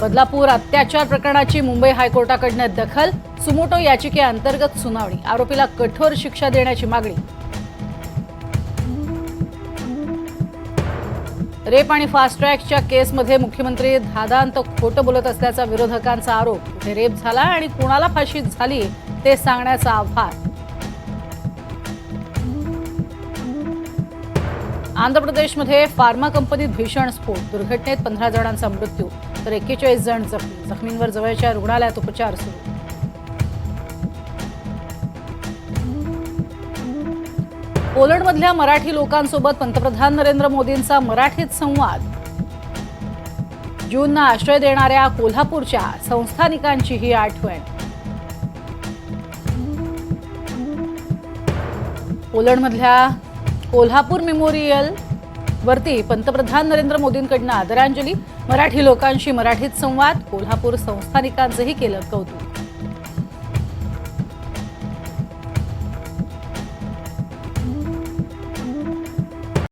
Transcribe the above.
बदलापूर अत्याचार प्रकरणाची मुंबई हायकोर्टाकडनं दखल सुमोटो याचिकेअंतर्गत सुनावणी आरोपीला कठोर शिक्षा देण्याची मागणी. रेप आणि फास्ट ट्रॅकच्या केसमध्ये मुख्यमंत्री धादांत खोटं बोलत असल्याचा विरोधकांचा आरोप. कुठे रेप झाला आणि कुणाला फाशी झाली ते सांगण्याचा आव्हान. आंध्र प्रदेशमध्ये फार्मा कंपनीत भीषण स्फोट. दुर्घटनेत पंधरा जणांचा मृत्यू. तर एक्केचाळीस जण जखमी. जखमींवर जवळच्या रुग्णालयात उपचार सुरू. पोलंडमधल्या मराठी लोकांसोबत पंतप्रधान नरेंद्र मोदींचा मराठीत संवाद. जूनना आश्रय देणाऱ्या कोल्हापूरच्या संस्थानिकांची ही आठवण. पोलंडमधल्या कोल्हापूर मेमोरियल वरती पंतप्रधान नरेंद्र मोदींकडनं आदरांजली. मराठी लोकांशी मराठीत संवाद. कोल्हापूर संस्थानिकांचंही केलं कौतुक.